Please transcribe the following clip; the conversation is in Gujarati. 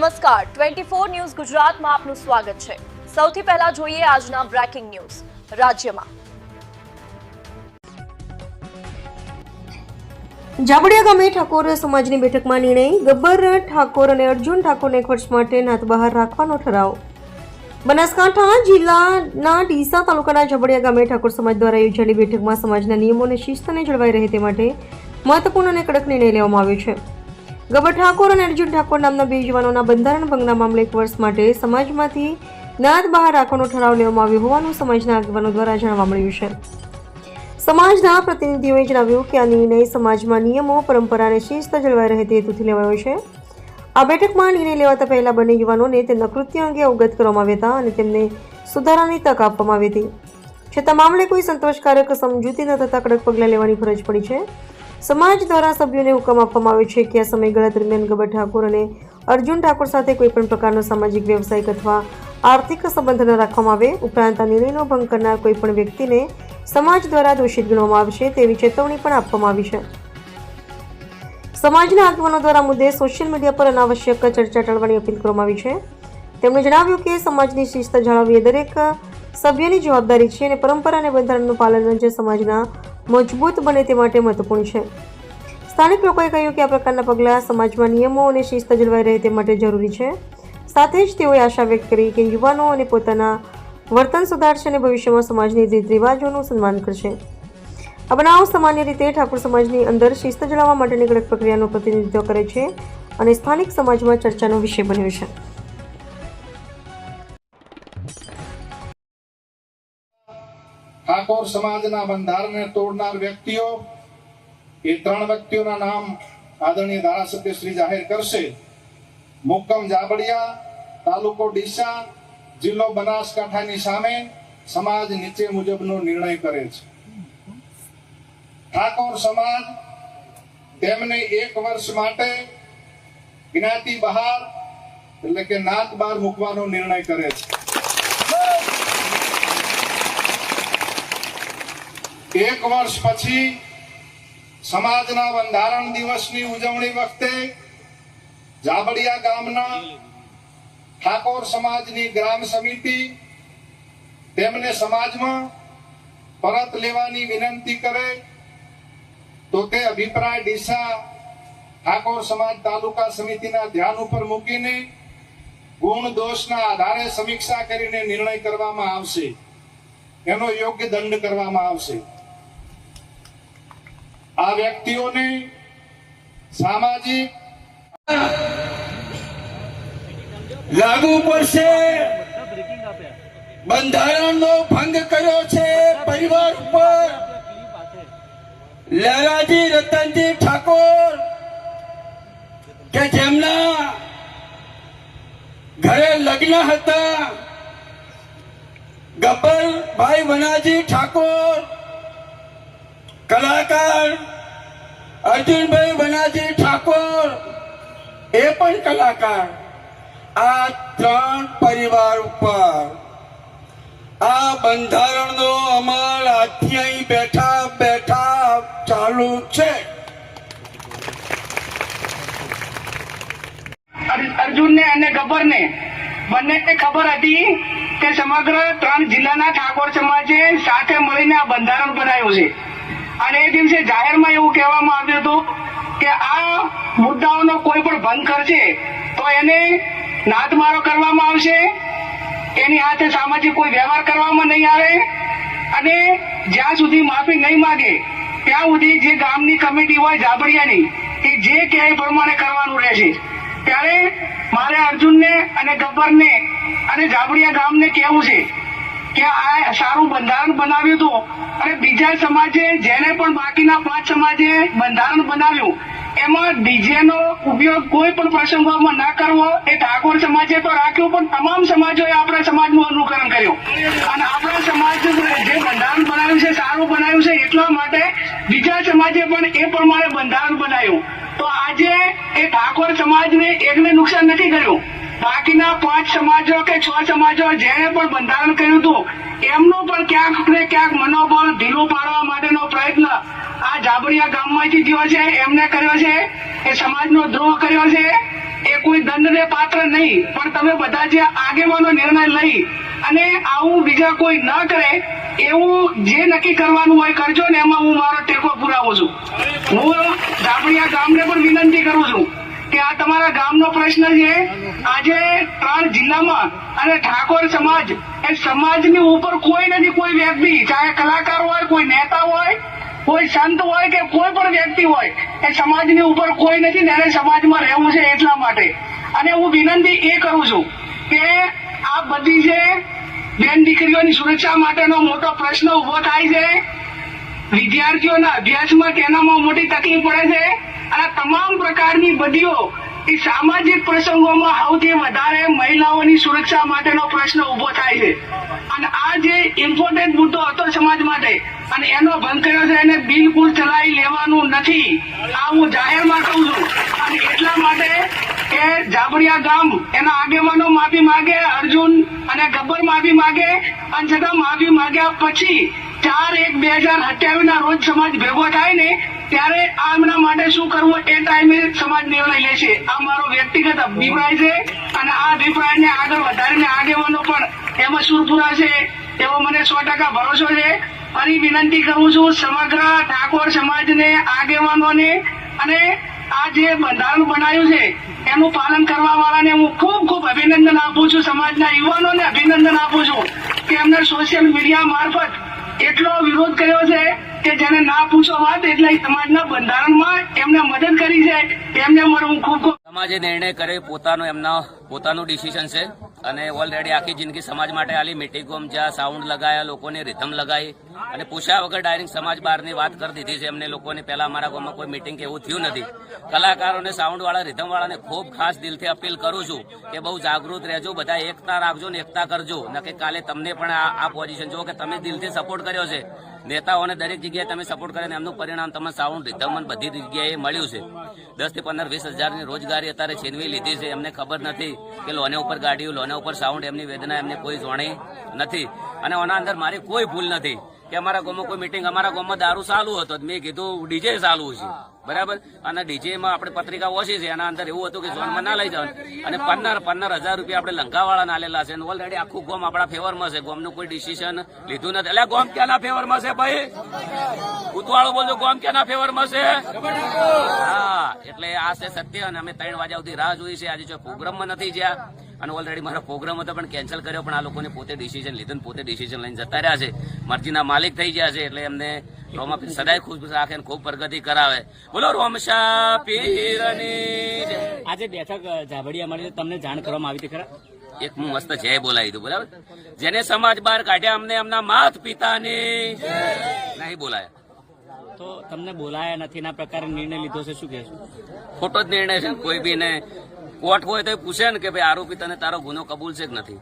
નમસ્કાર. ટ્વેન્ટી ફોર ન્યૂઝ ગુજરાતમાં આપનું સ્વાગત છે. સૌથી પહેલા જોઈએ આજના બ્રેકિંગ ન્યૂઝ. રાજ્યમાં. જાબડિયા ગામે ઠાકોર સમાજની બેઠકમાં નિર્ણય, ગબ્બર ઠાકોર અને અર્જુન ઠાકોરને ખર્ચ માટે નાત બહાર રાખવાનો ઠરાવ. બનાસકાંઠા જિલ્લાના ડીસા તાલુકાના જાબડિયા ગામે ઠાકોર સમાજ દ્વારા યોજાયેલી બેઠકમાં સમાજના નિયમો અને શિસ્તને જળવાઈ રહે તે માટે મહત્વપૂર્ણ અને કડક નિર્ણય લેવામાં આવ્યો છે. ગબ્બર ઠાકોર અને અર્જુન ઠાકોર નામના બે યુવાનોના બંધારણ ભંગના મામલે એક વર્ષ માટે સમાજમાંથી નાદ બહાર રાખવાનો ઠરાવ લેવામાં આવ્યો હોવાનું સમાજના આગેવાનો દ્વારા જાણવા મળ્યું છે. સમાજના પ્રતિનિધિઓએ જણાવ્યું કે આ નિર્ણય સમાજમાં નિયમો, પરંપરા અને શિસ્ત જળવાઈ રહે તે હેતુથી લેવાયો છે. આ બેઠકમાં નિર્ણય લેવાતા પહેલા બંને યુવાનોને તેમના કૃત્ય અંગે અવગત કરવામાં આવ્યા હતા અને તેમને સુધારાની તક આપવામાં આવી હતી. છતાં મામલે કોઈ સંતોષકારક સમજૂતી ન થતાં કડક પગલાં લેવાની ફરજ પડી છે. સમાજ દ્વારા સભ્યોને હુકમ આપવામાં આવ્યો છે કે આ સમયગાળા દરમિયાન ગબર ઠાકોર અને અર્જુન ઠાકોર સાથે કોઈપણ પ્રકારનો સામાજિક, વ્યવસાયિક અથવા આર્થિક સંબંધ ન રાખવામાં આવે, ઉપરાંત આ નિર્ણયનો ભંગ કરનાર કોઈપણ વ્યક્તિને સમાજ દ્વારા દોષિત ગણવામાં આવશે તેવી ચેતવણી પણ આપવામાં આવી છે. સમાજના આગેવાનો દ્વારા મુદ્દે સોશિયલ મીડિયા પર અનાવશ્યક ચર્ચા ટાળવાની અપીલ કરવામાં આવી છે. તેમણે જણાવ્યું કે સમાજની શિસ્ત જાળવવી એ દરેક સભ્યની જવાબદારી છે અને પરંપરા અને બંધારણનું પાલન જે સમાજના મજબૂત બને તે માટે મહત્વપૂર્ણ છે. સ્થાનિક લોકોએ કહ્યું કે આ પ્રકારના પગલાં સમાજમાં નિયમો અને શિસ્ત જળવાઈ રહે તે માટે જરૂરી છે. સાથે જ તેઓએ આશા વ્યક્ત કરી કે યુવાનો અને પોતાના વર્તન સુધારશે અને ભવિષ્યમાં સમાજની રીત રિવાજોનું સન્માન કરશે. આ બનાવ સામાન્ય રીતે ઠાકોર સમાજની અંદર શિસ્ત જળવવા માટેની કડક પ્રક્રિયાનું પ્રતિનિધિત્વ કરે છે અને સ્થાનિક સમાજમાં ચર્ચાનો વિષય બન્યો છે. ઠાકોર સમાજના બંધારણને તોડનાર વ્યક્તિઓ, એ ત્રણ વ્યક્તિઓના નામ આદરણીય ધારાસભ્ય શ્રી જાહેર કરશે. મુક્કમ જાબડિયા, તાલુકો ડીસા, જિલ્લો બનાસકાંઠાની સામે સમાજ નીચે મુજબનો નિર્ણય કરે છે. ઠાકોર સમાજ તેમને એક વર્ષ માટે જ્ઞાતિ બહાર, એટલે કે નાત બહાર મૂકવાનો નિર્ણય કરે છે. એક વર્ષ પછી સમાજના બંધારણ દિવસની ઉજવણી વખતે જાબડિયા ગામના ઠાકોર સમાજની ગ્રામ સમિતિ તેમને સમાજમાં પરત લેવાની વિનંતી કરે તો તે અભિપ્રાય ડીસા ઠાકોર સમાજ તાલુકા સમિતિના ધ્યાન ઉપર મૂકીને ગુણ દોષના આધારે સમીક્ષા કરીને નિર્ણય કરવામાં આવશે. એનો યોગ્ય દંડ કરવામાં આવશે. આ વ્યક્તિઓની સામાજિક લાગુ પડશે. બંધારણનો ભંગ કર્યો છે પરિવાર ઉપર. લાલાજી રતનજી ઠાકોર કે જેમના ઘરે લગ્ન હતા. ગબ્બરભાઈ વનાજી ઠાકોર કલાકાર અર્જુનભાઈ વનાજી ઠાકોર, એ પણ કલાકાર. આ ત્રણ પરિવાર ઉપર આ બંધારણનો અમલ આજથી અહીં બેઠા બેઠા ચાલુ છે. અર- અર્જુનને અને ગબ્બરને બંનેને ખબર હતી કે સમગ્ર ત્રણ જિલ્લાના ઠાકોર સમાજે સાથે મળીને આ બંધારણ બનાવ્યું છે. અને એ દિવસે જાહેરમાં એવું કહેવામાં આવ્યું હતું કે આ મુદ્દાઓનો કોઈ પણ ભંગ કરશે તો એને નાદમારો કરવામાં આવશે, એની હાથે સામાજિક કોઈ વ્યવહાર કરવામાં નહીં આવે અને જ્યાં સુધી માફી નહીં માગે, ત્યાં સુધી જે ગામની કમિટી હોય જાબડિયાની એ જે કહે પ્રમાણે કરવાનું રહેશે. ત્યારે મારે અર્જુનને અને ગબ્બરને અને જાબડિયા ગામને કહેવું છે કે આ સારું બંધારણ બનાવ્યું હતું. અને બીજા સમાજે, જેને પણ બાકીના પાંચ સમાજે બંધારણ બનાવ્યું, એમાં ડીજે નો ઉપયોગ કોઈ પણ પ્રસંગોમાં ના કરવો, એ ઠાકોર સમાજે તો રાખ્યું, પણ તમામ સમાજોએ આપણા સમાજનું અનુકરણ કર્યું. અને આપણા સમાજ જે બંધારણ બનાવ્યું છે, સારું બનાવ્યું છે, એટલા માટે બીજા સમાજે પણ એ પ્રમાણે બંધારણ બનાવ્યું. તો આજે એ ઠાકોર સમાજને એકને નુકસાન નથી કર્યું. બાકીના પાંચ સમાજો કે છ સમાજો જેને પણ બંધારણ કર્યું હતું, એમનું પણ ક્યાંક ને ક્યાંક મનોબળ ઢીલું પાડવા માટેનો પ્રયત્ન આ જાબડિયા ગામમાંથી થયો છે, એમને કર્યો છે, એ સમાજનો દ્રોહ કર્યો છે. એ કોઈ દંડને પાત્ર નહીં, પણ તમે બધા જે આગેવાનો નિર્ણય લઈ અને આવું બીજા કોઈ ન કરે, એવું જે નક્કી કરવાનું હોય કરજો ને, એમાં હું મારો ટેકો પુરાવું છું. હું જાબડિયા ગામને પણ વિનંતી કરું છું. આ તમારા ગામનો પ્રશ્ન છે. આજે ત્રણ જિલ્લામાં અને ઠાકોર સમાજ, એ સમાજની ઉપર કોઈ નથી, કોઈ વ્યક્તિ. ચાહે કલાકાર હોય, કોઈ નેતા હોય, કોઈ સંત હોય કે કોઈ પણ વ્યક્તિ હોય, એ સમાજની ઉપર કોઈ નથી એને સમાજમાં રહેવું છે એટલા માટે. અને હું વિનંતી એ કરું છું કે આ બધી જે બેન દીકરીઓની સુરક્ષા માટેનો મોટો પ્રશ્ન ઊભો થાય છે. વિદ્યાર્થીઓના અભ્યાસમાં તેનામાં મોટી તકલીફ પડે છે. અને તમામ પ્રકારની બદીઓ એ સામાજિક પ્રસંગોમાં સૌથી વધારે મહિલાઓની સુરક્ષા માટેનો પ્રશ્ન ઊભો થાય છે. અને આ જે ઇમ્પોર્ટન્ટ મુદ્દો હતો સમાજ માટે, અને એનો ભંગ કર્યો છે, એને બિલકુલ ચલાવી લેવાનું નથી. આ હું જાહેરમાં કહું છું. અને એટલા માટે કે જાબડિયા ગામ એના આગેવાનો માફી માગે, અર્જુન અને ગબ્બર માફી માગે, અને છતાં માફી માગ્યા પછી ચાર એક બે હજાર અઠ્યાવીસ ના રોજ સમાજ ભેગો થાય ને ત્યારે આમના માટે શું કરવું એ ટાઈમે સમાજ નિર્ણય લે છે. આ મારો વ્યક્તિગત અભિપ્રાય છે અને આ અભિપ્રાયને આગળ વધારીને આગેવાનો પણ એમાં સુર પુરાશે એવો મને સો ટકા ભરોસો છે. ફરી વિનંતી કરું છું સમગ્ર ઠાકોર સમાજને, આગેવાનોને અને આ જે બંધારણ બનાવ્યું છે, એનું પાલન કરવા વાળાને હું ખૂબ ખૂબ અભિનંદન આપું છું. સમાજના યુવાનોને અભિનંદન આપું છું કે એમને સોશિયલ મીડિયા મારફત એટલો વિરોધ કર્યો છે કે જેને ના પૂછો વાત એટલે સમાજના બંધારણમાં એમને મદદ કરી છે. એમને મારું ખૂબ ખૂબ સમાજે નિર્ણય કરે પોતાનો એમના પોતાનું ડિસિશન છે. અને ઓલરેડી આખી જિંદગી સમાજ માટે આલી મિટિંગોમાં જ્યાં સાઉન્ડ લગાયા, લોકોને રિધમ લગાવી અને પૂછ્યા વગર ડાયરેક્ટ સમાજ બહારની વાત કરી દીધી છે એમને લોકોને. પહેલા અમારા ગામમાં કોઈ મિટિંગ એવું થયું નથી. કલાકારોને સાઉન્ડ વાળા રિધમ વાળાને ખૂબ ખાસ દિલથી અપીલ કરું છું કે બહુ જાગૃત રહેજો, બધા એકતા રાખજો ને એકતા કરજો. નકે કાલે તમને પણ આ પોઝિશન જો કે તમે દિલથી સપોર્ટ કર્યો છે. નેતાઓને દરેક જગ્યાએ તમે સપોર્ટ કરીને એમનું પરિણામ તમે સાઉન્ડ રિધમ અને બધી જગ્યાએ મળ્યું છે. દસથી પંદર, વીસ હજારની રોજગારી અત્યારે છીનવી લીધી છે. એમને ખબર નથી કે લોને ઉપર ગાડીઓ, લોને ઉપર સાઉન્ડ એમની વેદના, એમને કોઈ જોણી નથી. અને આના અંદર મારી કોઈ ભૂલ નથી કે અમારા ગામમાં કોઈ મિટિંગ અમારા ગામમાં દારૂ ચાલુ હતો. મેં કીધું, ડીજે ચાલુ છે. બરાબર? અને ડીજેમાં આપણે પત્રિકા ઓછી છે, એના અંદર એવું હતું કે ઝોનમાં ના લઈ જવાનું. અને પંદર પંદર હજાર રૂપિયા આપણે લંકાવાળા આલેલા છે ઓલરેડી આખું ગોમ આપણા ફેવરમાં છે. ગોમનું કોઈ ડિસિઝન લીધું નથી. એટલે ગોમ ક્યાંના ફેવરમાં છે ભાઈ? ઉતવાળો બોલજો, ગોમ ક્યાંના ફેવરમાં છે? હા, એટલે આ છે સત્ય અને અમે ત્રણ વાગ્યા સુધી રાહ જોઈ છે. આજે જો પ્રોગ્રામમાં નથી જ્યાં અને ઓલરેડી મારો પ્રોગ્રામ હતો પણ કેન્સલ કર્યો, પણ આ લોકોને પોતે ડિસિઝન લીધું પોતે ડિસિઝન લઈને જતા રહ્યા છે. મરજીના માલિક થઈ ગયા છે, એટલે એમને રોમા સદાય ખુશ રાખે અને ખૂબ પ્રગતિ કરાવે. બોલો રોમશા પીરની આજે બેઠક ઝાબડિયા મળી તમને જાણ કરવામાં આવી હતી ખરા? એક હું મસ્ત જય બોલાવી દઉં બરાબર? જેને સમાજ બહાર કાઢ્યા અમને એમના માત પિતાની નહીં બોલાયા. તો તમને બોલાયા નથી એના પ્રકારે નિર્ણય લીધો છે શું કહેશો? ખોટો જ નિર્ણય છે કોઈ બી ને. કોર્ટ હોય તો પૂછે ને કે ભાઈ આરોપી તને તારો ગુનો કબૂલ છે કે નથી?